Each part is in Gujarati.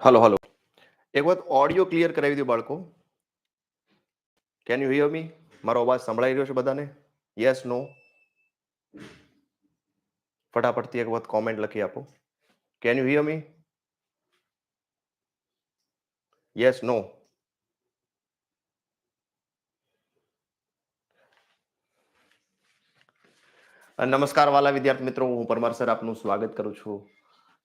હલો હલો એક વખત ઓડિયો ક્લિયર કરાવી દો બાળકો. કેન યુ હિયર મી મારો અવાજ સંભળાઈ રહ્યો છે બધાને? યસ નો ફટાફટથી એક વખત કોમેન્ટ લખી આપો. Can you hear me yes no નમસ્કાર વાલા વિદ્યાર્થી મિત્રો, હું પરમાર સર આપનું સ્વાગત કરું છું.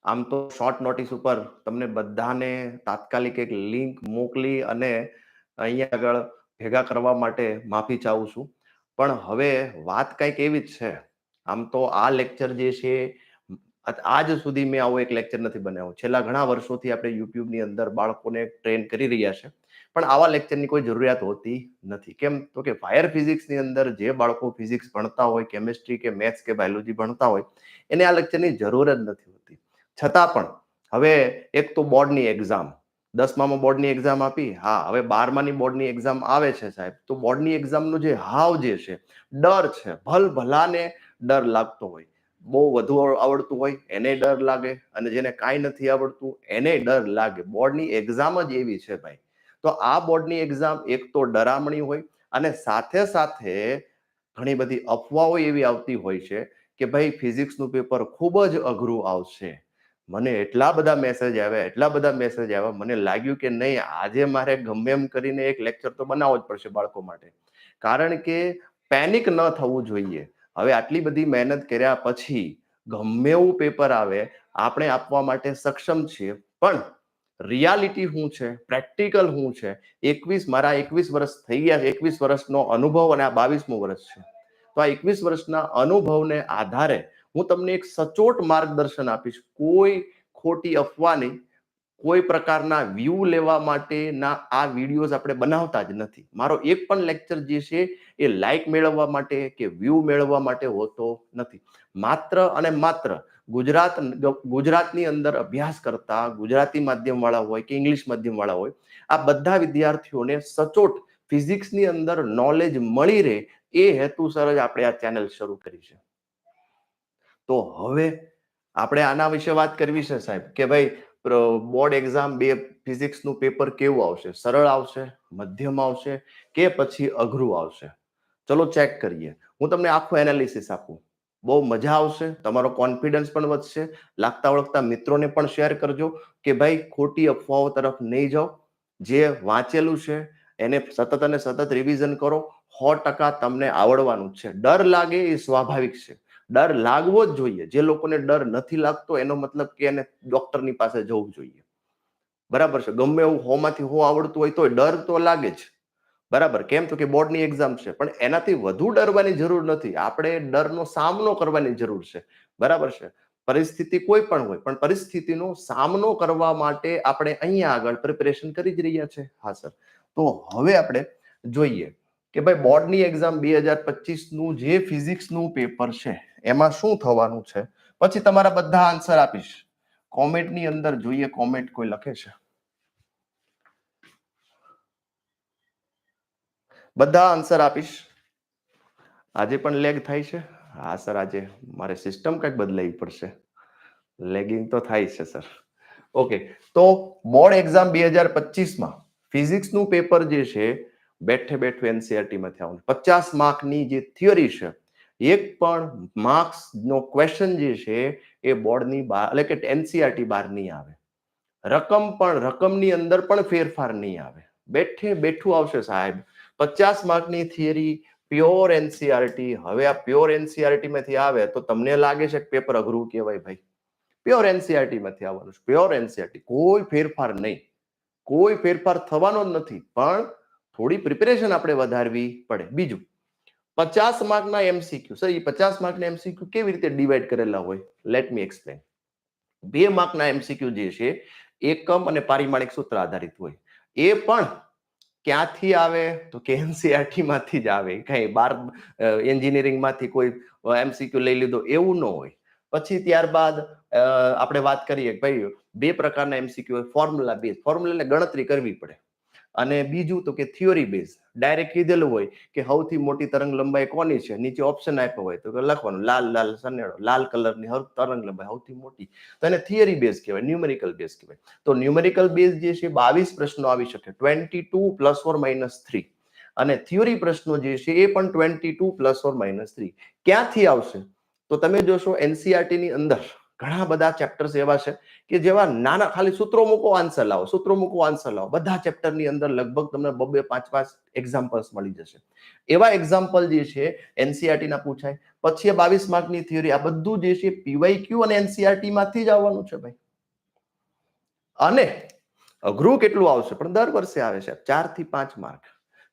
આમ તો શોર્ટ નોટિસ ઉપર તમને બધાને તાત્કાલિક એક લિંક મોકલી અને અહીંયા આગળ ભેગા કરવા માટે માફી ચાહું છું. પણ હવે વાત કંઈક એવી જ છે. આમ તો આ લેક્ચર જે છે આજ સુધી મેં આવો એક લેક્ચર નથી બનાવ્યો. છેલ્લા ઘણા વર્ષોથી આપણે યુટ્યુબની અંદર બાળકોને ટ્રેન કરી રહ્યા છે. પણ આવા લેક્ચરની કોઈ જરૂરિયાત હોતી નથી. કેમ તો કે ફાયર ફિઝિક્સની અંદર જે બાળકો ફિઝિક્સ ભણતા હોય કેમિસ્ટ્રી કે મેથ્સ કે બાયોલોજી ભણતા હોય, એને આ લેક્ચરની જરૂર જ નથી છતાં પણ, હવે એક તો બોર્ડની એક્ઝામ દસમામાં બોર્ડની એક્ઝામ આપી. હા, હવે બારમાની બોર્ડની એક્ઝામ આવે છે સાહેબ. તો બોર્ડની એક્ઝામનો જે હાવ જે છે, ડર છે. ભલ ભલાને ડર લાગતો હોય. બહુ વધુ આવડતું હોય, એને ડર લાગે. અને જેને કાંઈ નથી આવડતું, એને ડર લાગે. બોર્ડની એક્ઝામ જ એવી છે ભાઈ. તો આ બોર્ડની એક્ઝામ એક તો ડરામણી હોય અને સાથે સાથે ઘણી બધી અફવાઓ એવી આવતી હોય છે કે ભાઈ ફિઝિક્સનું પેપર ખૂબ જ અઘરું આવશે. મને એટલા બધા મેસેજ આવ્યા, એટલા બધા મેસેજ આવ્યા. મને લાગ્યું કે નહીં, આજે મારે ગમે એમ કરીને એક લેક્ચર તો બનાવવો જ પડશે બાળકો માટે. કારણ કે પેનિક ન થવું જોઈએ. હવે આટલી બધી મહેનત કર્યા પછી ગમે એવું પેપર આવે, આપણે આપવા માટે સક્ષમ છીએ. પણ રિયાલિટી શું છે? પ્રેક્ટિકલ શું છે? એકવીસ, મારા એકવીસ વર્ષ થઈ ગયા છે. એકવીસ વર્ષનો અનુભવ અને આ બાવીસમું વર્ષ છે. તો આ એકવીસ વર્ષના અનુભવને આધારે હું તમને એક સચોટ માર્ગદર્શન આપીશ. કોઈ ખોટી અફવા નહીં. કોઈ પ્રકારના વ્યૂ લેવા માટેના આ વિડીયોઝ આપણે બનાવતા જ નથી. મારો એક પણ લેક્ચર જે છે એ લાઈક મેળવવા માટે કે વ્યૂ મેળવવા માટે હોતો નથી. માત્ર અને માત્ર ગુજરાત, ગુજરાતની અંદર અભ્યાસ કરતા ગુજરાતી માધ્યમવાળા હોય કે ઇંગ્લિશ માધ્યમવાળા હોય, આ બધા વિદ્યાર્થીઓને સચોટ ફિઝિક્સની અંદર નોલેજ મળી રહે એ હેતુસર જ આપણે આ ચેનલ શરૂ કરી છે. તો હવે આપણે આના વિશે વાત કરવી છે સાહેબ કે ભાઈ બોર્ડ એક્ઝામ બે ફિઝિક્સનું પેપર કેવું આવશે? સરળ આવશે? મધ્યમ આવશે? કે પછી અઘરું આવશે? ચલો ચેક કરીએ. હું તમને આખું એનાલિસિસ આપું. બહુ મજા આવશે, તમારો કોન્ફિડન્સ પણ વધશે, લાગતા ઓળખતા મિત્રોને પણ શેર કરજો કે ભાઈ, ખોટી અફવાઓ તરફ નહીં જાઓ. જે વાંચેલું છે, એને સતત અને સતત રિવિઝન કરો. સો ટકા તમને આવડવાનું છે. ડર લાગે એ સ્વાભાવિક છે. ડર લાગવો જ જોઈએ. જે લોકોને ડર નથી લાગતો, એનો મતલબ કે એને ડોક્ટરની પાસે જવું જોઈએ. બરાબર છે? ગમે એવું હોમાંથી હો આવડતું હોય તો ડર તો લાગે જ. બરાબર? કેમ તો કે બોર્ડની એક્ઝામ છે. પણ એનાથી વધુ ડરવાની જરૂર નથી. આપણે ડરનો સામનો કરવાની જરૂર છે. બરાબર છે? પરિસ્થિતિ કોઈ પણ હોય, પણ પરિસ્થિતિનો સામનો કરવા માટે આપણે અહીંયા આગળ પ્રિપેરેશન કરી જ રહ્યા છે. હા, સર. તો હવે આપણે જોઈએ કે ભાઈ બોર્ડની એક્ઝામ બે હજાર પચીસનું જે ફિઝિક્સનું પેપર છે એમાં શું થવાનું છે? પછી તમારા બધા આન્સર આપીશ. કોમેન્ટની અંદર જોઈએ કોમેન્ટ કોઈ લખે છે? બધા આન્સર આપીશ. આજે પણ લેગ થાય છે? હા સર આજે મારે સિસ્ટમ કંઈક બદલાવી પડશે. લેગિંગ તો થાય છે સર ઓકે તો બોર્ડ એક્ઝામ બે હજાર પચીસમાં ફિઝિક્સનું પેપર જે છે, બેઠે બેઠું એનસીઆરટીમાંથી આવવાનું. પચાસ માર્કની જે થિયરી છે એક પણ માર્ક્સ નો ક્વેશ્ચન જે છે, એ બોર્ડની બહાર, એટલે કે એનસીઆરટી બહાર નહીં આવે. રકમ પણ, રકમની અંદર પણ ફેરફાર નહીં આવે. બેઠે બેઠું આવશે સાહેબ. પચાસ માર્કની થિયરી પ્યોર એનસીઆરટી હવે આ પ્યોર એનસીઆરટીમાંથી આવે તો તમને લાગે છે કે પેપર અઘરું કહેવાય ભાઈ. પ્યોર એનસીઆરટીમાંથી આવવાનું છે. પ્યોર એનસીઆરટી કોઈ ફેરફાર નહીં. કોઈ ફેરફાર થવાનો જ નથી. પણ થોડી પ્રિપેરેશન આપણે વધારવી પડે. બીજું પચાસ માર્કના એમસીક્યુ સર એ પચાસ માર્કના એમસીક્યુ કેવી રીતે ડિવાઈડ કરેલા હોય? લેટ મી એક્સપ્લેન બે માર્કના એમસીક્યુ જે છે, એકમ અને પારિમાણિક સૂત્ર આધારિત હોય. એ પણ ક્યાંથી આવે? તો કે એનસીઆરટી માંથી જ આવે. કઈ બાર એન્જિનિયરિંગમાંથી કોઈ એમસીક્યુ લઈ લીધો એવું ન હોય. પછી ત્યારબાદ આપણે વાત કરીએ ભાઈ, બે પ્રકારના એમસીક્યુ હોય. ફોર્મ્યુલા બેઝ ફોર્મ્યુલાને ગણતરી કરવી પડે. અને બીજું તો કે થિયોરી બેઝ ડાયરેક્ટ કીધેલું હોય કે સૌથી મોટી તરંગ લંબાઈ કોની છે? નીચે ઓપ્શન આપ્યો હોય તો લખવાનું. લાલ લાલ, સનેડો. લાલ કલરની હર તરંગ લંબાઈ સૌથી મોટી. તો એને થિયરી બેઝ કહેવાય ન્યુમેરિકલ બેઝ કહેવાય. તો ન્યુમેરિકલ બેઝ જે છે બાવીસ પ્રશ્નો આવી શકે. Twenty two plus or minus three અને થિયોરી પ્રશ્નો જે છે એ પણ twenty two plus or minus three ક્યાંથી આવશે? તો તમે જોશો એનસીઆરટી ની અંદર. ઘણા બધા ચેપ્ટર્સ એવા છે કે જેવા નાના, ખાલી સૂત્રો મૂકો આન્સર લાવો, સૂત્રો મૂકો આન્સર લાવો. બધા ચેપ્ટરની અંદર લગભગ તમને બબે પાંચ પાંચ એક્ઝામ્પલ્સ મળી જશે. એવા એક્ઝામ્પલ જે છે એનસીઆરટી ના પૂછાય. પછી બાવીસ માર્કની થિયરી આ બધું જે છે પીવાય ક્યુ અને એનસીઆરટી માંથી જ આવવાનું છે ભાઈ. અને અઘરું કેટલું આવશે? પણ દર વર્ષે આવે છે. ચારથી પાંચ માર્ક.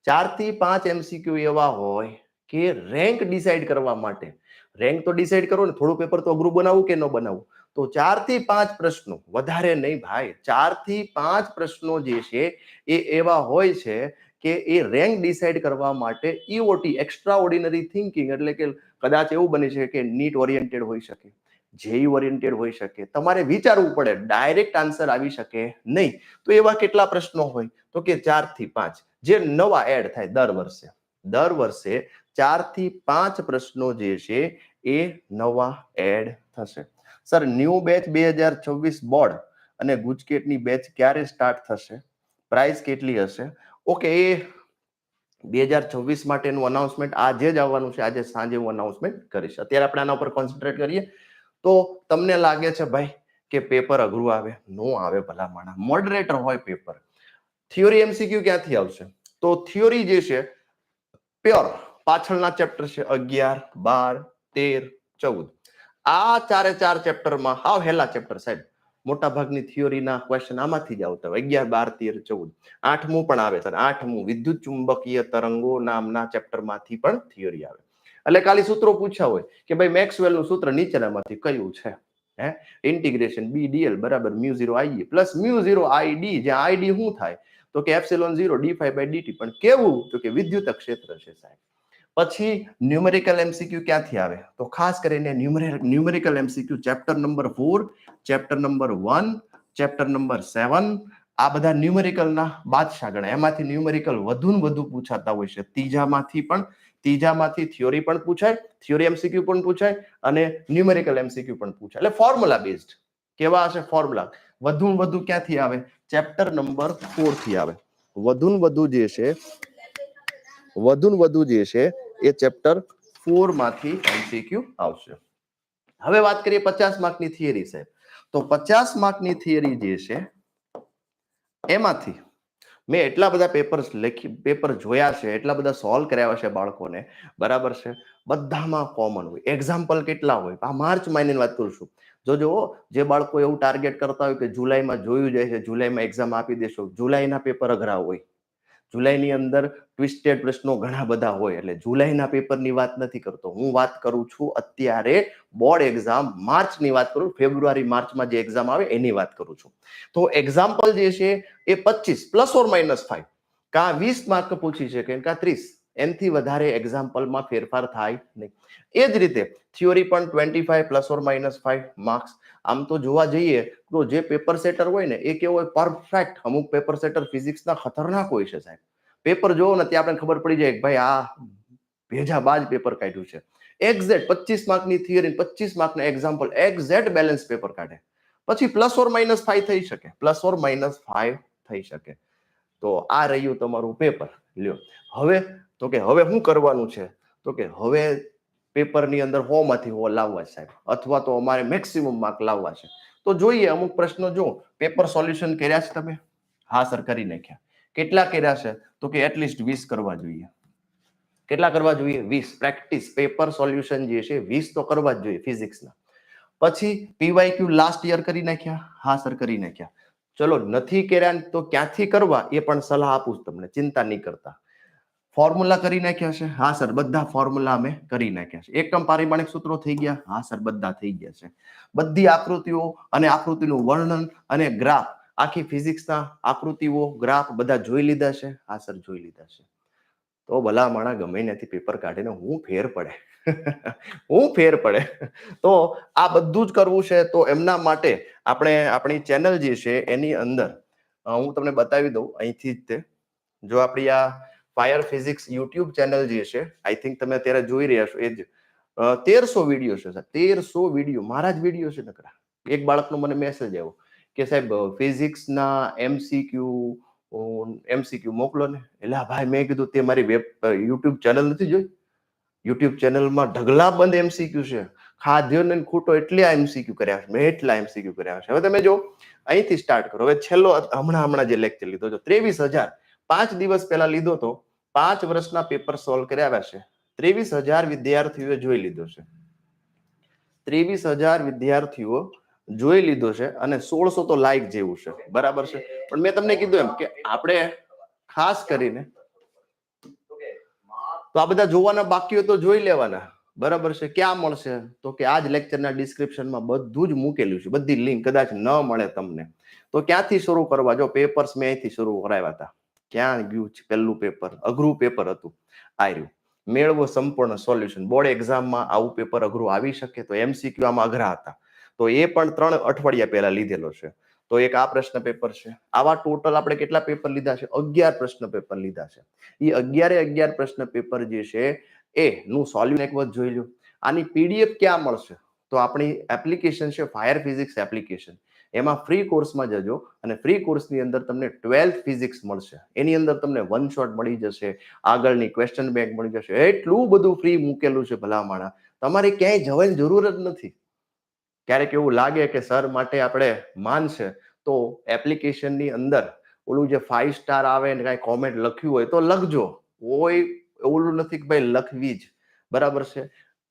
ચારથી પાંચ એમસીક્યુ એવા હોય કે રેન્ક ડિસાઈડ કરવા માટે. રેન્ક તો ડિસાઈડ કરો ને, થોડું પેપર તો અઘરું બનાવવું કે ન બનાવવું તો ચારથી પાંચ પ્રશ્નો, વધારે નહીં ભાઈ. ચારથી પાંચ પ્રશ્નો જે છે, એ એવા હોય છે કે એ રેન્ક ડિસાઈડ કરવા માટે ઈઓટી એક્સ્ટ્રા ઓર્ડિનરી થિંકિંગ એટલે કે કદાચ એવું બની શકે કે નીટ ઓરિએન્ટેડ હોઈ શકે, જેઈ ઓરિએન્ટેડ હોઈ શકે. તમારે વિચારવું પડે ડાયરેક્ટ આન્સર આવી શકે નહીં. તો એવા કેટલા પ્રશ્નો હોય? તો કે ચારથી પાંચ, જે નવા એડ થાય દર વર્ષે દર વર્ષે ચારથી પાંચ પ્રશ્નો જે છે એ નવા એડ થશે. સર ન્યૂ બેચ બે હજાર છવ્વીસ બોર્ડ અને ગુજકેટની બેચ ક્યારે સ્ટાર્ટ થશે? પ્રાઇસ કેટલી હશે? ઓકે એ બે હજાર છવ્વીસ માટેનું અનાઉન્સમેન્ટ આજે જ આવવાનું છે. આજે સાંજે હું અનાઉન્સમેન્ટ કરીશ. અત્યારે આપણે આના ઉપર કોન્સન્ટ્રેટ કરીએ. તો તમને લાગે છે ભાઈ કે પેપર અઘરું આવે? નો આવે ભલા માણા મોડરેટર હોય પેપર થિયોરી એમસીક્યુ ક્યાંથી આવશે? તો થિયોરી જે છે પ્યોર પાછળના ચેપ્ટર છે અગિયાર, બાર, તેર, ચૌદ. આ ચારે ચાર ચેપ્ટરમાં હાવ હેલા ચેપ્ટર સાહેબ મોટા ભાગની થિયોરીના ક્વેશ્ચન આમાંથી જ આવતા હોય. અગિયાર, બાર, તેર, ચૌદ. આઠમું પણ આવે સર આઠમું વિદ્યુત ચુંબકીય તરંગો નામના ચેપ્ટરમાંથી પણ થિયોરી આવે. એટલે ખાલી સૂત્રો પૂછ્યા હોય કે ભાઈ મેક્સવેલનું સૂત્ર નીચેનામાંથી કયું છે? હે? ઇન્ટિગ્રેશન બી ડીએલ બરાબર, mu zero IA plus mu zero ID જ્યાં આઈડી શું થાય? તો કે epsilon zero, D five by DT પણ કેવું? તો કે વિદ્યુત ક્ષેત્ર છે સાહેબ. પછી ન્યુમેરિકલ એમસીક્યુ ક્યાંથી આવે? તો ખાસ કરીને numerical MCQ chapter number four chapter number one chapter number seven આ બધા ન્યુમેરિકલના બાદશાહ ગણાય. એમાંથી ન્યુમેરિકલ વધુ ને વધુ પૂછાતા હોય છે. ત્રીજામાંથી પણ, ત્રીજામાંથી થિયોરી પણ પૂછાય થિયોરી એમસીક્યુ પણ પૂછાય અને ન્યુમેરિકલ એમસીક્યુ પણ પૂછાય. એટલે ફોર્મ્યુલા બેઝડ કેવા હશે ફોર્મ્યુલા વધુ ને વધુ ક્યાંથી આવે? ચેપ્ટર નંબર ફોરથી આવે. વધુ ને વધુ જે છે વધુ ને વધુ જે છે એ ચેપ્ટર ફોરમાંથી એમસીક્યુ આવશે. હવે વાત કરીએ પચાસ માર્કની થિયરી સાહેબ. તો પચાસ માર્કની થિયરી જે છે, એમાંથી મેં એટલા બધા પેપર્સ લખી પેપર જોયા છે, એટલા બધા સોલ્વ કર્યા છે બાળકોને. બરાબર છે? બધામાં કોમન હોય. એક્ઝામ્પલ કેટલા હોય? આ માર્ચ મહિનાની વાત કરું છું. જો જો જે બાળકો એવું ટાર્ગેટ કરતા હોય કે જુલાઈમાં જોયું જાય છે, જુલાઈમાં એક્ઝામ આપી દેશો. જુલાઈના પેપર અઘરા હોય. જુલાઈની અંદર ટ્વિસ્ટેડ પ્રશ્નો ઘણા બધા હોય, એટલે જુલાઈના પેપરની વાત નથી કરતો. હું વાત કરું છું અત્યારે બોર્ડ એક્ઝામ માર્ચની વાત કરું, ફેબ્રુઆરી, માર્ચમાં જે એક્ઝામ આવે એની વાત કરું છું. તો એક્ઝામ્પલ જે છે એ પચીસ પ્લસ ઓર માઇનસ ફાઈવ કાં વીસ માર્ક પૂછી શકે કાં ત્રીસ. એનથી વધારે એક્ઝામ્પલમાં ફેરફાર થાય નહીં. એ જ રીતે થિયોરી પણ twenty five plus or minus five marks આમ તો જોવા જઈએ તો જે પેપર સેટર હોય ને, એ કેવો હોય પરફેક્ટ અમુક પેપર સેટર ફિઝિક્સના ખતરનાક હોય છે સાહેબ. પેપર જોવો ને ત્યાં આપણે ખબર પડી જાય કે ભાઈ આ ભેજા બાજ પેપર કાઢ્યું છે. એક્ઝેક્ટ પચીસ માર્કની થિયરી પચીસ માર્કના એક્ઝામ્પલ એક્ઝેક્ટ બેલેન્સ પેપર કાઢે. પછી પ્લસ ઓર માઇનસ ફાઈવ થઈ શકે. પ્લસ ઓર માઇનસ ફાઈવ થઈ શકે. તો આ રહ્યું તમારું પેપર. લ્યો. હવે તો કે હવે શું કરવાનું છે? તો કે હવે પેપરની અંદર હો માંથી હો લાવવા સાહેબ. અથવા તો અમારે મેક્સિમમ માર્ક લાવવા છે. તો જોઈએ અમુક પ્રશ્નો જો પેપર સોલ્યુશન કર્યા છે તમે? હા સર કરી નાખ્યા. કેટલા કર્યા છે? તો કે એટલીસ્ટ વીસ કરવા જોઈએ. કેટલા કરવા જોઈએ? વીસ. પ્રેક્ટિસ પેપર સોલ્યુશન જે છે, વીસ તો કરવા જ જોઈએ ફિઝિક્સના પછી પીવાય ક્યુ લાસ્ટ યર કરી નાખ્યા? હા સર કરી નાખ્યા. ચલો, નથી કર્યા તો ક્યાંથી કરવા? એ પણ સલાહ આપું તમને. ચિંતા નહીં કરતા. ફોર્મ્યુલા કરી નાખ્યા છે? હા સર બધા ફોર્મ્યુલા અમે કરી નાખ્યા છે. એકમ પારિમાણિક સૂત્રો થઈ ગયા? હા સર બધા થઈ ગયા છે. બધી આકૃતિઓ અને આકૃતિનું વર્ણન અને ગ્રાફ આખી ફિઝિક્સના આકૃતિઓ, ગ્રાફ બધા જોઈ લીધા છે હા સર જોઈ લીધા છે. તો ભલા માણા ગમે નથી પેપર કાઢીને હું ફેર પડે. હું ફેર પડે. તો આ બધું જ કરવું છે, તો એમના માટે આપણે આપણી ચેનલ જે છે એની અંદર હું તમને બતાવી દઉં અહીંથી જ તે. જો આપણી આ ફાયર ફિઝિક્સ યુટ્યુબ ચેનલ જે છે, આઈ થિંક તમે અત્યારે જોઈ રહ્યા છો, એ જ. તેરસો વીડિયો છે, સર. તેરસો વીડિયો. મારા જ વીડિયો છે, નકરા. એક બાળકનો મને મેસેજ આવ્યો. કે સાહેબ ફિઝિક્સના એમસીક્યુ એમસીક્યુ મોકલો ને. એટલે ભાઈ મેં કીધું, તે મારી વેબ યુટ્યુબ ચેનલ નથી જોઈ? યુટ્યુબ ચેનલમાં ઢગલા બંધ એમસીક્યુ છે. ખાધ્યો ને ખોટો એટલે એમસીક્યુ કર્યા છે. મેં એટલા એમસીક્યુ કર્યા છે. હવે તમે જો, અહીંથી સ્ટાર્ટ કરો. હવે છેલ્લો હમણાં હમણાં જે લેક્ચર લીધો છે, ત્રેવીસ હજાર. પાંચ દિવસ પહેલા લીધો તો પાંચ વર્ષના પેપર સોલ્વ કર્યા છે. ત્રેવીસ હજાર વિદ્યાર્થીઓએ જોઈ લીધો છે. ત્રેવીસ હજાર વિદ્યાર્થીઓ જોઈ લીધો છે અને સોળસો તો લાઈક જેવું છે. બરાબર છે? પણ મેં તમને કીધું એમ કે આપણે ખાસ કરીને તો આ બધા જોવાના બાકીઓ તો જોઈ લેવાના. બરાબર છે? ક્યાં મળશે? તો કે આ જ લેક્ચરના ડિસ્ક્રિપ્શનમાં બધું જ મૂકેલું છે. બધી લિંક કદાચ ન મળે તમને. તો ક્યાંથી શરૂ કરવા? જો પેપર્સ મેં અહીંથી શરૂ કરાવ્યા હતા. ક્યાં ગયું છે? પહેલું પેપર અઘરું પેપર હતું. આર્યું મેળવો સંપૂર્ણ સોલ્યુશન બોર્ડ એક્ઝામમાં આવું પેપર અઘરું આવી શકે તો એમસીક્યુ આમાં અઘરા હતા. તો એ પણ ત્રણ અઠવાડિયા પહેલા લીધેલો છે. તો એક આ પ્રશ્ન પેપર છે. આવા ટોટલ આપણે કેટલા પેપર લીધા છે? અગિયાર પ્રશ્ન પેપર લીધા છે. એ અગિયારે અગિયાર પ્રશ્ન પેપર જે છે, એ નું સોલ્યુશન એક વખત જોઈ લો આની પીડીએફ ક્યાં મળશે? તો આપણી એપ્લિકેશન છે ફાયર ફિઝિક્સ એપ્લિકેશન એમાં ફ્રી કોર્સમાં જજો અને ફ્રી કોર્સની અંદર તમને ટ્વેલ્થ ફિઝિક્સ મળશે. એની અંદર તમને વન શોટ મળી જશે, આગળની ક્વેશ્ચન બેંક મળી જશે. એટલું બધું ફ્રી મૂકેલું છે ભલામણા. તમારે ક્યાંય જવાની જરૂર જ નથી. ક્યારેક એવું લાગે કે સર માટે આપણે માનશે તો એપ્લિકેશનની અંદર ઓલું જે ફાઈવ સ્ટાર આવે ને કાંઈ કોમેન્ટ લખ્યું હોય તો લખજો. કોઈ ઓલું નથી કે ભાઈ લખવી જ. બરાબર છે?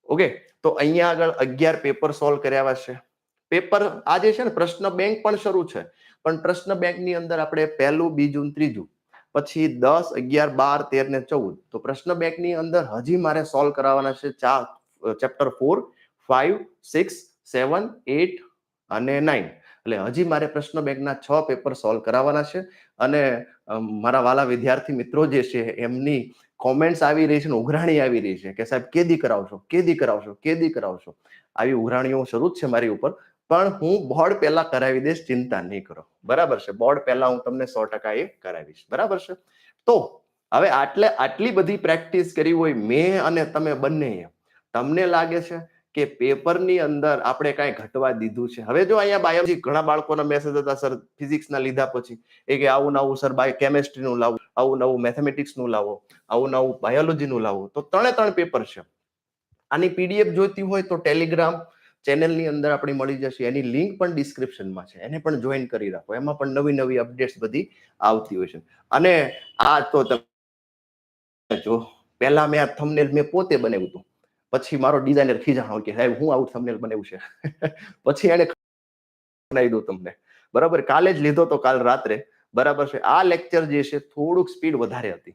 ઓકે તો અહીંયા આગળ અગિયાર પેપર સોલ્વ કર્યા છે. પેપર આજે છે ને પ્રશ્ન બેંક પણ શરૂ છે, પણ પ્રશ્ન બેંકની અંદર આપણે પહેલું, બીજું ત્રીજું, પછી દસ, અગિયાર, બાર, તેર ને ચૌદ. તો પ્રશ્ન બેંકની અંદર હજી મારે સોલ્વ કરાવવાના છે ચાર chapter four five six seven, eight અને નાઇન. એટલે હજી મારે પ્રશ્ન બેંકના છ પેપર સોલ્વ કરાવવાના છે અને મારા વાલા વિદ્યાર્થી મિત્રો જે છે એમની કોમેન્ટ્સ આવી રહી છે ને ઉઘરાણી આવી રહી છે કે સાહેબ કેદી કરાવશો કેદી કરાવશો કેદી કરાવશો? આવી ઉઘરાણીઓ શરૂ જ છે મારી ઉપર. પણ હું બોર્ડ પહેલા કરાવી દઈશ, ચિંતા નહીં કરો. બરાબર છે? બોર્ડ પહેલા હું તમને સો ટકા એ કરાવીશ. બરાબર છે? તો હવે આટલે, આટલી બધી પ્રેક્ટિસ કરી હોય મેં અને તમે બંને તમને લાગે છે કે પેપરની અંદર આપણે કાંઈ ઘટવા દીધું છે? હવે જો અહીંયા બાયોલોજી ઘણા બાળકોના મેસેજ હતા સર ફિઝિક્સના લીધા પછી. એ કે આવું નવું સર બાયો કેમેસ્ટ્રીનું લાવો, આવું નવું મેથેમેટિક્સનું લાવો, આવું નવું બાયોલોજીનું લાવો. તો ત્રણે ત્રણ પેપર છે. આની પીડીએફ જોઈતી હોય તો ટેલિગ્રામ ચેનલની અંદર આપણી મળી જશે. એની લિંક પણ ડિસ્ક્રિપ્શનમાં છે. એને પણ જોઈન કરી રાખો. એમાં પણ નવી નવી અપડેટ્સ બધી આવતી હોય છે. અને આ તો તમે જો, પહેલા મેં આ થંબનેલ મેં પોતે બનાવ્યું હતું. પછી મારો ડિઝાઇનર ખીજાણો કે સાહેબ, હું આવું થંબનેલ બનાવ્યું છે? પછી એને બનાવી દઉં તમને. બરાબર? કાલે જ લીધો તો કાલ રાત્રે. બરાબર છે? આ લેક્ચર જે છે, થોડુંક સ્પીડ વધારે હતી.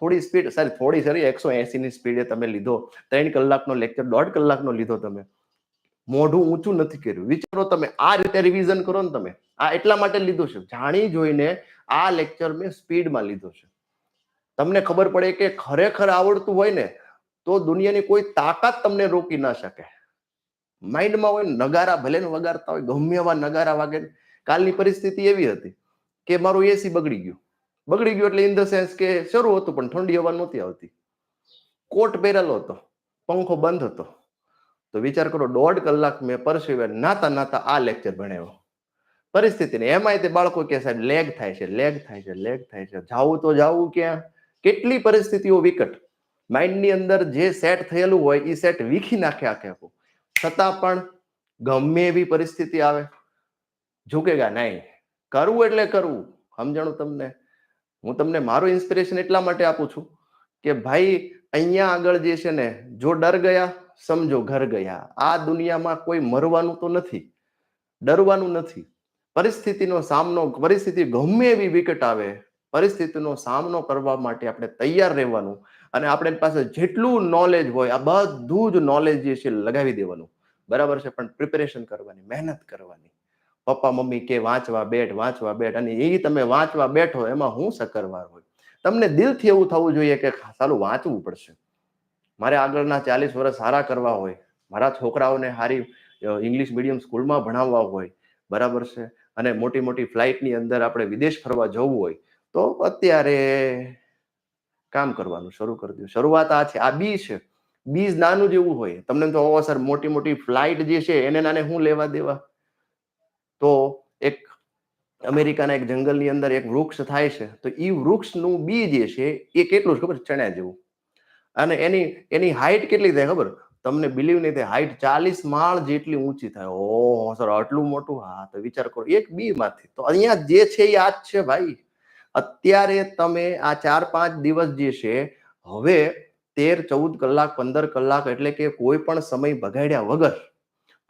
થોડી સ્પીડ સર થોડી સરી એકસો એસી ની સ્પીડે તમે લીધો. ત્રણ કલાકનો લેક્ચર દોઢ કલાકનો લીધો તમે. મોઢું ઊંચું નથી કર્યું. વિચારો તમે, આ રીતે રિવિઝન કરો ને તમે. આ એટલા માટે લીધો છે. જાણી જોઈને આ લેક્ચર મેં સ્પીડમાં લીધો છે. તમને ખબર પડે કે ખરેખર આવડતું હોય ને તો દુનિયાની કોઈ તાકાત તમને રોકી ના શકે. માઇન્ડમાં હોય નગારા, ભલે ને વગાડતા હોય, ગમે એવા નગારા વાગે કાલની પરિસ્થિતિ એવી હતી કે મારું એસી બગડી ગયું. બગડી ગયું એટલે ઇન ધ સેન્સ કે શરૂ હતું, પણ ઠંડી હવા નહોતી આવતી. કોટ પહેરેલો હતો, પંખો બંધ હતો. તો વિચાર કરો, દોઢ કલાક મેં પરસીવે નાતા નાતા આ લેક્ચર ભણાવ્યો પરિસ્થિતિને એમાંય તે બાળકો કે સાહેબ લેગ થાય છે લેગ થાય છે લેગ થાય છે. જાવું તો જાવું ક્યાં? કેટલી પરિસ્થિતિઓ વિકટ. માઇન્ડની અંદર જે સેટ થયેલું હોય એ સેટ વીખી નાખે આખે આખું. છતાં પણ ગમે એવી પરિસ્થિતિ આવે. ઝૂકેગા નહીં. કરવું એટલે કરવું. સમજણું તમને? હું તમને મારું ઇન્સ્પિરેશન એટલા માટે આપું છું કે ભાઈ, અહીંયા આગળ જે છે ને, જો ડર ગયા, સમજો ઘર ગયા. આ દુનિયામાં કોઈ મરવાનું તો નથી. ડરવાનું નથી. પરિસ્થિતિનો સામનો, પરિસ્થિતિ ગમે એવી વિકટ આવે, પરિસ્થિતિનો સામનો કરવા માટે આપણે તૈયાર રહેવાનું. અને આપણી પાસે જેટલું નોલેજ હોય, આ બધું જ નોલેજ જે છે લગાવી દેવાનું. બરાબર છે? પણ પ્રિપેરેશન કરવાની, મહેનત કરવાની. પપ્પા, મમ્મી કે વાંચવા બેઠ વાંચવા બેઠ, અને એ તમે વાંચવા બેઠો એમાં હું સકરવાર હોય? તમને દિલથી એવું થવું જોઈએ કે સારું વાંચવું પડશે. મારે આગળના ચાલીસ વર્ષ સારા કરવા હોય, મારા છોકરાઓને સારી ઇંગ્લિશ મીડિયમ સ્કૂલમાં ભણાવવા હોય, બરાબર છે? અને મોટી મોટી ફ્લાઇટની અંદર આપણે વિદેશ ફરવા જવું હોય, તો અત્યારે કામ કરવાનું શરૂ કરી દો શરૂઆત આ છે, આ બી છે. બીજ નાનું જેવું હોય. તમને તો ઓ મોટી મોટી ફ્લાઇટ જે છે, એને નાને હું લેવા દેવા? તો એક અમેરિકાના એક જંગલની અંદર એક વૃક્ષ થાય છે, તો એ વૃક્ષનું બી જે છે, એ કેટલું ખબર? ચણ્યા જેવું. અને એની એની હાઈટ કેટલી થાય ખબર? તમને બિલીવ નહીં થાય હાઈટ ચાલીસ માળ જેટલી ઊંચી થાય. ઓહો સર આટલું મોટું? હા, તો વિચાર કરો. એક બી માંથી તો અહીંયા જે છે એ આ જ છે ભાઈ. અત્યારે તમે આ ચાર પાંચ દિવસ જે છે, હવે તેર, ચૌદ કલાક, પંદર કલાક એટલે કે કોઈ પણ સમય બગાડ્યા વગર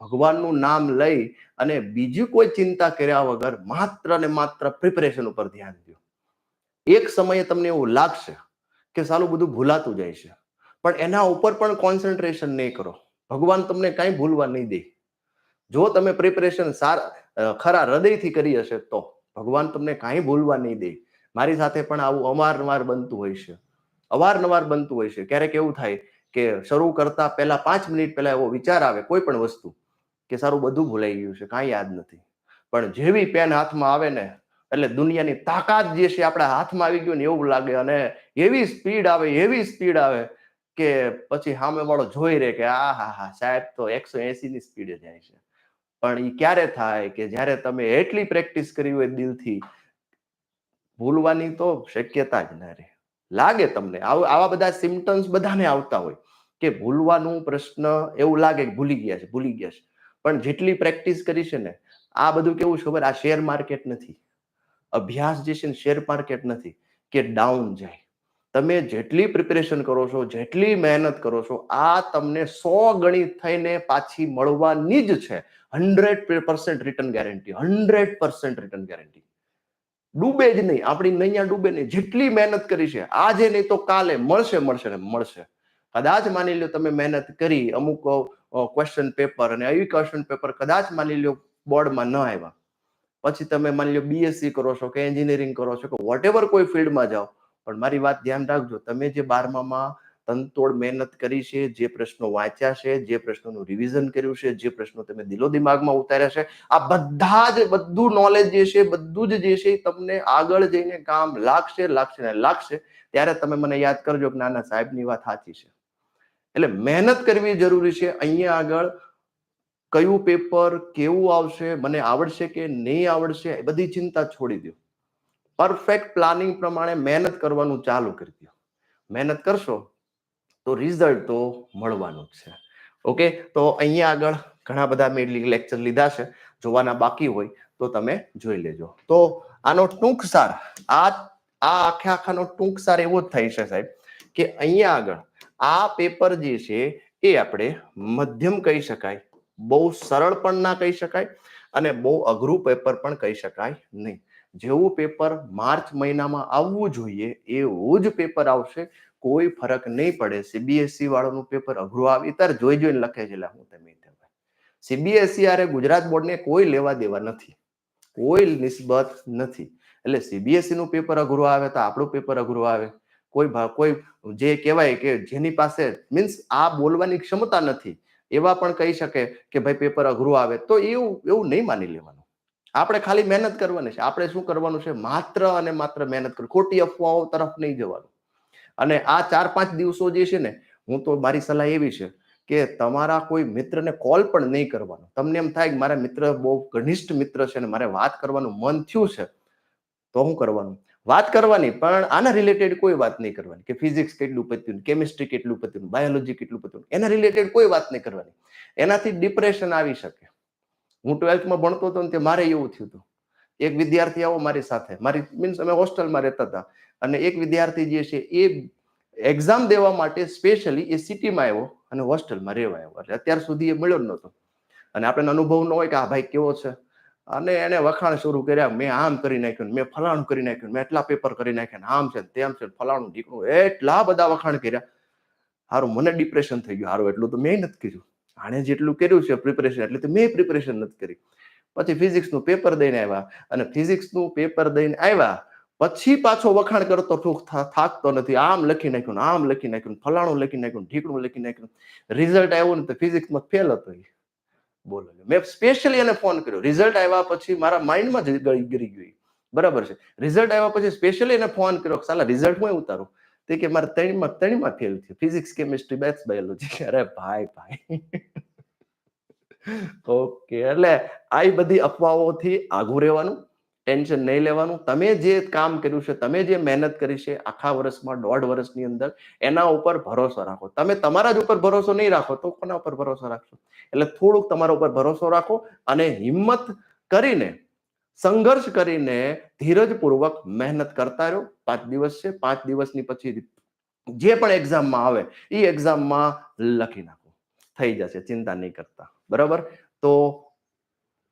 ભગવાનનું નામ લઈ અને બીજી કોઈ ચિંતા કર્યા વગર માત્ર ને માત્ર પ્રિપરેશન ઉપર ધ્યાન દો. એક સમયે તમને એવું લાગશે કે સાલું બધું ભૂલાતું જાય છે, પણ એના ઉપર પણ કોન્સન્ટ્રેશન નહીં કરો. ભગવાન તમને કાંઈ ભૂલવા નહીં દે. જો તમે પ્રિપરેશન સાર ખરા હૃદયથી કરી હશે તો ભગવાન તમને કાંઈ ભૂલવા નહીં દે. મારી સાથે પણ આવું અવારનવાર બનતું હોય છે. અવારનવાર બનતું હોય છે. ક્યારેક એવું થાય કે શરૂ કરતા પહેલા પાંચ મિનિટ પહેલા એવો વિચાર આવે કોઈ પણ વસ્તુ કે સારું બધું ભૂલાઈ ગયું છે, કાંઈ યાદ નથી. પણ જેવી પેન હાથમાં આવે ને, એટલે દુનિયાની તાકાત જે છે આપણા હાથમાં આવી ગયું ને એવું લાગે અને એવી સ્પીડ આવે, એવી સ્પીડ આવે કે પછી સામે વાળો જોઈ રહે કે આ હા હા, સાહેબ તો એકસો એસી ની સ્પીડે જાય છે. પણ એ ક્યારે થાય કે જ્યારે તમે એટલી પ્રેક્ટિસ કરી હોય દિલથી ભૂલવાની તો શક્યતા જ ના રહે. લાગે તમને? આવ- બધા સિમ્ટમ્સ બધાને આવતા હોય કે ભૂલવાનું પ્રશ્ન એવું લાગે કે ભૂલી ગયા છે, ભૂલી ગયા છે. પણ જેટલી પ્રેક્ટિસ કરી છે ને, આ બધું કેવું છે ખબર? આ શેર માર્કેટ નથી. અભ્યાસ જે છે શેર માર્કેટ નથી, કે ડાઉન જાય. તમે જેટલી પ્રિપેરેશન કરો છો, જેટલી મહેનત કરો છો, આ તમને સો ગણી થઈને પાછી મળવાની જ છે. Hundred percent return guarantee hundred percent return guarantee ડૂબે જ નહીં. આપણી નૈયા ડૂબે નહીં. જેટલી મહેનત કરી છે, આજે નહીં તો કાલે મળશે મળશે ને મળશે. કદાચ માની લો તમે મહેનત કરી, અમુક ક્વેશ્ચન પેપર અને એવી ક્વેશ્ચન પેપર કદાચ માની લો બોર્ડમાં ન આવ્યા. પછી તમે માની લો બીએસસી કરો છો કે એન્જિનિયરિંગ કરો છો કે વોટ એવર કોઈ ફિલ્ડમાં જાઓ, પણ મારી વાત ધ્યાન રાખજો, તમે જે બારમામાં તનતોડ મહેનત કરી છે, જે પ્રશ્નો વાંચ્યા છે, જે પ્રશ્નોનું રિવિઝન કર્યું છે, જે પ્રશ્નો તમે દિલો દિમાગમાં ઉતાર્યા છે, આ બધા જ, બધું નોલેજ જે છે, બધું જ જે છે તમને આગળ જઈને કામ લાગશે લાગશે ને લાગશે, ત્યારે તમે મને યાદ કરજો કે નાના સાહેબની વાત સાચી છે. એટલે મહેનત કરવી જરૂરી છે, અહીંયા આગળ કયું પેપર કેવું આવશે, મને આવડશે કે નહીં આવડશે, એ બધી ચિંતા છોડી દો પરફેક્ટ પ્લાનિંગ પ્રમાણે મહેનત કરવાનું ચાલુ કરી દો મહેનત કરશો તો રિઝલ્ટ તો મળવાનું જ છે. ઓકે તો અહીંયા આગળ ઘણા બધા મેં લેક્ચર લીધા છે. જોવાના બાકી હોય તો તમે જોઈ લેજો. તો આનો ટૂંક સાર આ આ આખે આખાનો ટૂંક સાર એવો જ થાય છે સાહેબ કે અહીંયા આગળ આ પેપર જે છે એ આપણે મધ્યમ કહી શકાય, બહુ સરળ પણ ના કહી શકાય અને બહુ અઘરું પેપર પણ કહી શકાય નહીં. જેવું પેપર માર્ચ મહિનામાં આવવું જોઈએ એવું જ પેપર આવશે કોઈ ફરક નહીં પડે. સીબીએસઈ વાળાનું પેપર અઘરું આવે. ત્યારે જોઈ જોઈને લખે છે હું તમે સીબીએસઈ આરે ગુજરાત બોર્ડને કોઈ લેવા દેવા નથી. કોઈ નિસ્બત નથી. એટલે સીબીએસઈ નું પેપર અઘરું આવે તો આપણું પેપર અઘરું આવે. કોઈ કોઈ જે કહેવાય કે જેની પાસે મીન્સ આ બોલવાની ક્ષમતા નથી. એવા પણ કહી શકે કે ભાઈ પેપર અઘરું આવે. તો એવું એવું નહીં માની લેવાનું. આપણે ખાલી મહેનત કરવાની છે. આપણે શું કરવાનું છે? માત્ર અને માત્ર મહેનત કરવી. ખોટી અફવાઓ તરફ નહીં જવાનું. અને આ ચાર પાંચ દિવસો જે છે ને, હું તો મારી સલાહ એવી છે કે તમારા કોઈ મિત્રને કોલ પણ નહીં કરવાનો. તમને એમ થાય કે મારા મિત્ર બહુ ઘનિષ્ઠ મિત્ર છે અને મારે વાત કરવાનું મન થયું છે, તો હું કરવાનું. વાત કરવાની, પણ આના રિલેટેડ કોઈ વાત નહીં કરવાની. કે ફિઝિક્સ કેટલું પત્યું કેમિસ્ટ્રી કેટલું પત્યું બાયોલોજી કેટલું પત્યું, એના રિલેટેડ કોઈ વાત નહીં કરવાની. એનાથી ડિપ્રેશન આવી શકે. હું ટ્વેલ્થમાં ભણતો હતો ને તે મારે એવું થયું હતું. એક વિદ્યાર્થી આવો મારી સાથે. મારી મીન્સ અમે હોસ્ટેલમાં રહેતા હતા. અને એક વિદ્યાર્થી જે છે એ એક્ઝામ દેવા માટે સ્પેશિયલી એ સિટીમાં આવ્યો અને હોસ્ટેલમાં રહેવા આવ્યો. એટલે અત્યાર સુધી એ મળ્યો નહોતો. અને આપણને અનુભવ ન હોય કે આ ભાઈ કેવો છે. અને એને વખાણ શરૂ કર્યા. મેં આમ કરી નાખ્યું મેં ફલાણું કરી નાખ્યું મેં એટલા પેપર કરી નાખ્યા આમ છે તેમ છે ફલાણું ઢીકણું એટલા બધા વખાણ કર્યા. સારું મને ડિપ્રેશન થઈ ગયું. હારું, એટલું તો મેં નથી કર્યું. આણે જેટલું કર્યું છે પ્રિપરેશન એટલે તો મેં પ્રિપરેશન નથી કરી. પછી ફિઝિક્સનું પેપર દઈને આવ્યા. અને ફિઝિક્સનું પેપર દઈને આવ્યા. પછી પાછો વખાણ કરતો ઠૂક થાકતો નથી. આમ લખી નાખ્યું આમ લખી નાખ્યું ફલાણું લખી નાખ્યું ઢીકણું લખી નાખ્યું રિઝલ્ટ આવ્યું ને તો ફિઝિક્સમાં ફેલ હતો એ બોલો મેં સ્પેશિયલી એને ફોન કર્યો. રિઝલ્ટ આવ્યા પછી મારા માઇન્ડમાં જ ગરી ગયું બરાબર છે. રિઝલ્ટ આવ્યા પછી સ્પેશિયલી એને ફોન કર્યો સાલા રિઝલ્ટ હું ઉતારું? તે કે મારે ત્રણમાં ત્રણમાં ફેલ થયું. ફિઝિક્સ કેમિસ્ટ્રી બેથ્સ બાયોલોજી અરે ભાઈ ભાઈ. ઓકે, એટલે આ બધી અફવાઓથી આઘું રહેવાનું, ટેન્શન નહીં લેવાનું. તમે જે કામ કર્યું છે, તમે જે મહેનત કરી છે આખા વર્ષમાં, દોઢ વર્ષની અંદર, એના ઉપર ભરોસો રાખો. તમે તમારા જ ઉપર ભરોસો નહીં રાખો તો કોના ઉપર ભરોસો રાખશો? એટલે થોડુંક તમારા ઉપર ભરોસો રાખો અને હિંમત કરીને, સંઘર્ષ કરીને ધીરજપૂર્વક મહેનત કરતા રહ્યો પાંચ દિવસ છે, પાંચ દિવસની પછી જે પણ એક્ઝામમાં આવે એ એક્ઝામમાં લખી નાખો. થઈ જશે, ચિંતા નહીં કરતા. બરાબર? તો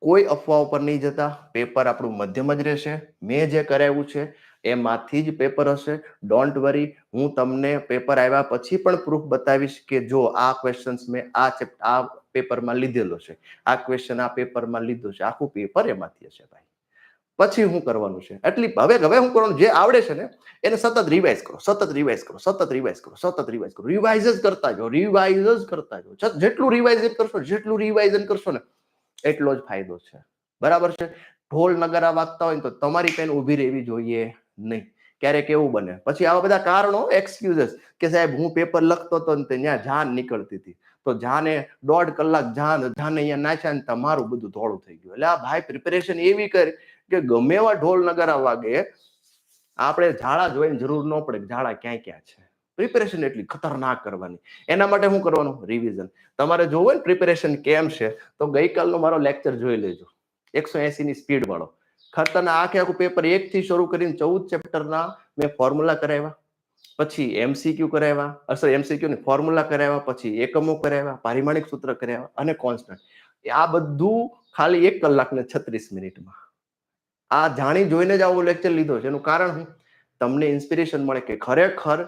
કોઈ અફવા ઉપર નહીં જતા. પેપર આપણું મધ્યમ જ રહેશે. મેં જે કરાવ્યું છે, એમાંથી જ પેપર હશે. ડોન્ટ વરી હું તમને પેપર આવ્યા પછી પણ પ્રૂફ બતાવીશ કે જો આ ક્વેશ્ચન્સ મેં આ આ પેપરમાં લીધેલો છે. આ ક્વેશ્ચન આ પેપરમાં લીધો છે. આખું પેપર એમાંથી હશે ભાઈ. પછી હું કરવાનું છે. એટલી હવે હવે હું કરવાનું, જે આવડે છે ને, એને સતત રિવાઇઝ કરો, સતત રિવાઇઝ કરો, સતત રિવાઇઝ કરો, સતત રિવાઇઝ કરો. રિવાઇઝ જ કરતા જો રિવાઇઝ જ કરતા જો જેટલું રિવાઇઝ કરશો, જેટલું રિવાઇઝન કરશો ને, એટલો જ ફાયદો છે. બરાબર છે? ઢોલ નગારા વાગતા હોય તો તમારી પેન ઊભી રહેવી જોઈએ નહીં. ક્યારેક એવું બને. પછી આવા બધા કારણો એક્સક્યુઝેસ કે સાહેબ, હું પેપર લખતો હતો ને ત્યાં જાન નીકળતી હતી. તો જાને દોઢ કલાક જાન, જાને અહીંયા નાખ્યા ને તમારું બધું ધોળું થઈ ગયું. એટલે આ ભાઈ પ્રિપેરેશન એવી કરી કે ગમે એવા ઢોલ નગારા વાગે, આપણે ઝાડા જોઈને જરૂર ન પડે ઝાડા ક્યાં ક્યાં છે. પ્રિપેરેશન એટલી ખતરનાક કરવાની. એના માટે શું કરવાનું? રિવિઝન તમારે જોવું ને પ્રિપેરેશન કેમ છે, તો ગઈકાલનો મારો લેક્ચર જોઈ લેજો. એકસો એસી ની સ્પીડ વાળો. ખતરના આખે આખું પેપર એક થી શરૂ કરીને ચૌદ ચેપ્ટરના મેં ફોર્મ્યુલા કરાવ્યા. પછી એમસીક્યુ કરાવ્યા અસર એમસીક્યુ ની ફોર્મ્યુલા કરાવ્યા, પછી એકમો કરાવ્યા, પારિમાણિક સૂત્ર કરાવ્યા અને કોન્સ્ટન્ટ આ બધું ખાલી એક કલાક ને છત્રીસ મિનિટમાં. આ જાણી જોઈને જ આવો લેક્ચર લીધો છે. એનું કારણ તમને ઇન્સ્પિરેશન મળે કે ખરેખર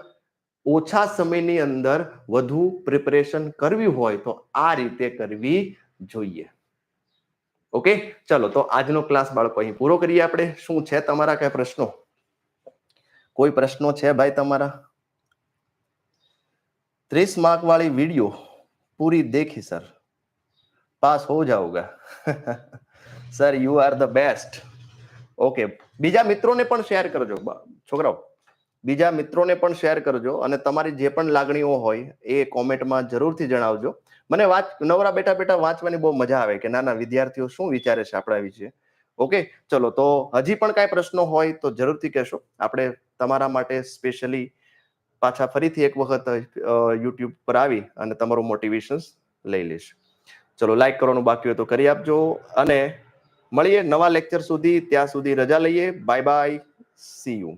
ઓછા સમયની અંદર વધુ પ્રિપરેશન કરવી હોય તો આ રીતે કરવી જોઈએ. ઓકે ચલો, તો આજનો ક્લાસ બાળકો અહીં પૂરો કરીએ આપણે. શું છે તમારા કઈ પ્રશ્નો? કોઈ પ્રશ્નો છે ભાઈ તમારા? ત્રીસ માર્ક વાળી વીડિયો પૂરી દેખી સર પાસ હો જાઓગા. Sir you are the best okay બીજા મિત્રોને પણ શેર કરજો. છોકરાઓ, બીજા મિત્રોને પણ શેર કરજો અને તમારી જે પણ લાગણીઓ હોય એ કોમેન્ટમાં જરૂરથી જણાવજો. મને વાંચ, નવરા બેટા બેટા વાંચવાની બહુ મજા આવે કે નાના વિદ્યાર્થીઓ શું વિચારે છે આપણા વિશે. ઓકે ચલો, તો હજી પણ કાંઈ પ્રશ્નો હોય તો જરૂરથી કહેશો. આપણે તમારા માટે સ્પેશિયલી પાછા ફરીથી એક વખત યુટ્યુબ પર આવી અને તમારું મોટિવેશન્સ લઈ લઈશ. ચલો લાઈક કરવાનું બાકી હોય તો કરી આપજો અને મળીએ નવા લેક્ચર સુધી ત્યાં સુધી રજા લઈએ. Bye bye see you